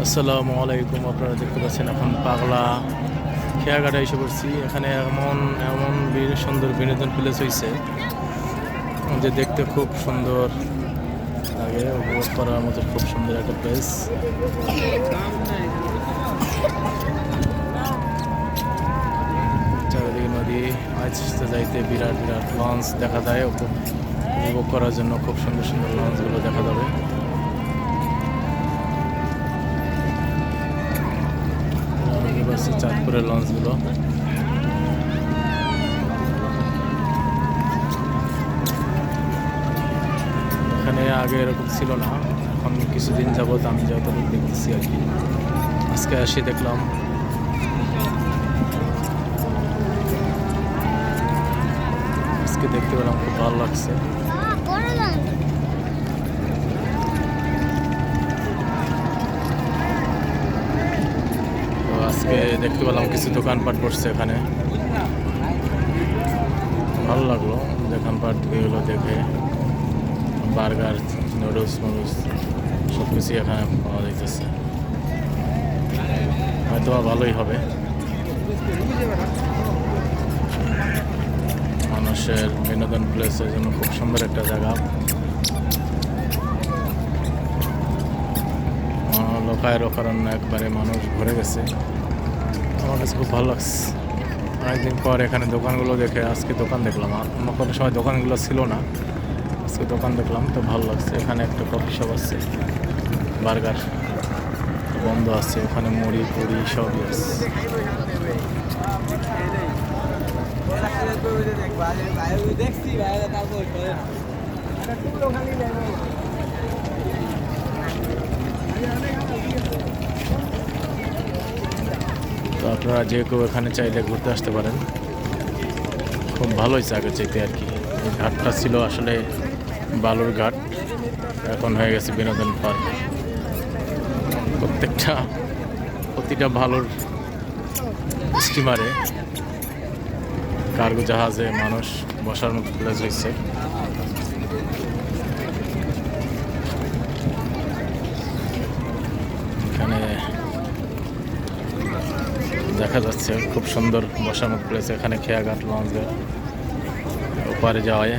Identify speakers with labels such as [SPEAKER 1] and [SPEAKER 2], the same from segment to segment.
[SPEAKER 1] আসসালামু আলাইকুম, আপনারা দেখতে পাচ্ছেন এখন পাগলা খেয়াঘাটে এসে পড়ছি। এখানে এমন এমন সুন্দর বিনোদন প্লেস হয়েছে যে দেখতে খুব সুন্দর লাগে, উপভোগ করার মতো খুব সুন্দর একটা প্লেস চারিদিকে নদী আসতে যাইতে বিরাট বিরাট লঞ্চ দেখা যায় উপ- উপভোগ করার জন্য খুব সুন্দর সুন্দর লঞ্চগুলো দেখা যাবে। বাসে চাঁদপুরের লঞ্চগুলো এখানে আগে এরকম ছিল না, এখন কিছুদিন যাবত আমি যতটুকু দেখতেছি আর কি। আজকে আসি দেখলাম। আজকে দেখতে পেলাম খুব ভালো লাগছে তো আজকে দেখতে পেলাম কিছু দোকানপাট বসছে এখানে। ভালো লাগল দোকানপাট, এগুলো দেখে। বার্গার, নুডলস, মুডলস সব কিছুই এখানে পাওয়া যাইতেছে। হয়তো ভালোই হবে। মানুষের বিনোদন প্লেসের জন্য খুব সুন্দর একটা জায়গা। লোকায় রকারণ্য একবারে মানুষ ভরে গেছে। আমার কাছে খুব ভালো লাগছে। অনেকদিন পর এখানে দোকানগুলো দেখে আজকে দোকান দেখলাম। অন্য কোনো সময় দোকানগুলো ছিল না। আজকে দোকান দেখলাম তো ভালো লাগছে। এখানে একটা কফি শপ আছে, বার্গার বন্ধ আছে। ওখানে মুড়ি, পুরি সবই আছে।
[SPEAKER 2] দেখছি
[SPEAKER 1] আপনারা যে কেউ এখানে চাইলে ঘুরতে আসতে পারেন। খুব ভালোই আগে চাইতে আর কি। ঘাটটা ছিল আসলে বালুর ঘাট, এখন হয়ে গেছে বিনোদন পার্ক। প্রত্যেকটা, প্রতিটা ভালোর স্টিমারে কার্গো জাহাজে মানুষ বসার মতো প্লেস হয়েছে। এখানে দেখা যাচ্ছে খুব সুন্দর মতো প্লেস এখানে খেয়াঘাট লঞ্চ ওপারে যাওয়ায়।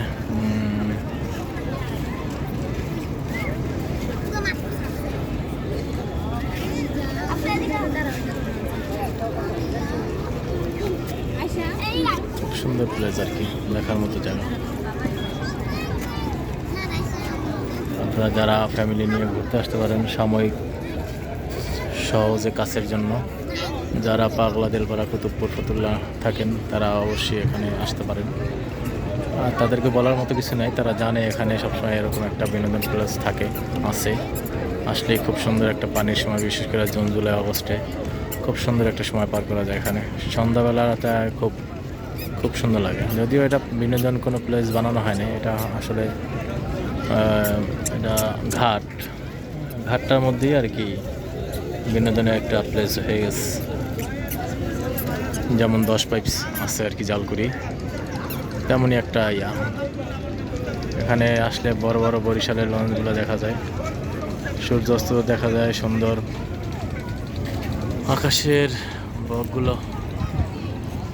[SPEAKER 1] খুব সুন্দর প্লেস আর কি দেখার মতো জায়গা। আপনারা যারা ফ্যামিলি নিয়ে ঘুরতে আসতে পারেন সাময়িক সহজে কাছের জন্য। যারা পাগলা দেলপাড়া, কুতুবপুর, ফতুল্লা থাকেন, তারা অবশ্যই এখানে আসতে পারেন। আর তাদেরকে বলার মতো কিছু নাই, তারা জানে এখানে সবসময় এরকম একটা বিনোদন প্লেস থাকে, আছে। আসলেই খুব সুন্দর একটা পানির সময়, বিশেষ করে জুন, জুলাই, অগস্টে খুব সুন্দর একটা সময় পার করা যায় এখানে। সন্ধ্যাবেলাটা খুব খুব সুন্দর লাগে। যদিও এটা বিনোদন কোনো প্লেস বানানো হয়নি এটা আসলে এটা ঘাট। ঘাটটার মধ্যেই আর কি বিনোদনের একটা প্লেস হয়ে গেছে। যেমন দশ পাইপস আছে আর কি জালকুড়ি তেমনই একটা ইয়া। এখানে আসলে বড় বড় বরিশালের লঞ্চগুলো দেখা যায়। সূর্যাস্ত দেখা যায়, সুন্দর। আকাশের বকগুলো,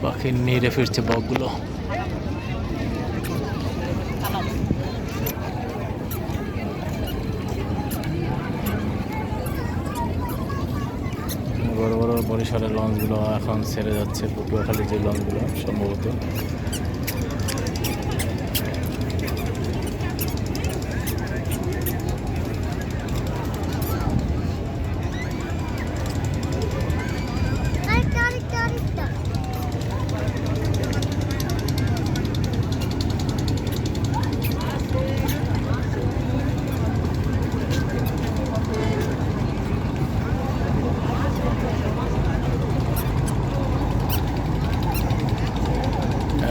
[SPEAKER 1] পাখির নিড়ে ফিরছে বকগুলো। বড় বড় বরিশালের লঞ্চগুলো এখন ছেড়ে যাচ্ছে পটুয়াখালীর যে লঞ্চগুলো সম্ভবত।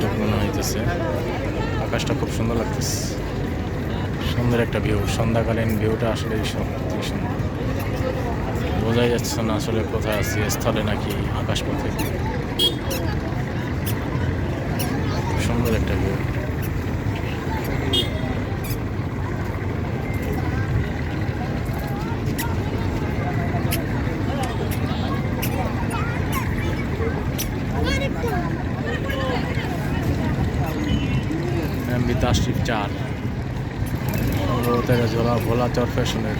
[SPEAKER 1] যেটা মনে হইতেছে। আকাশটা খুব সুন্দর লাগতেছে। সুন্দর একটা ভিউ সন্ধ্যাকালীন ভিউটা আসলে সুন্দর বোঝাই যাচ্ছে না আসলে কোথায় আছি, স্থলে নাকি আকাশ পথে সুন্দর একটা ভিউ পনেরো টাকা জোড়া ভোলা চর ফ্যাশনের।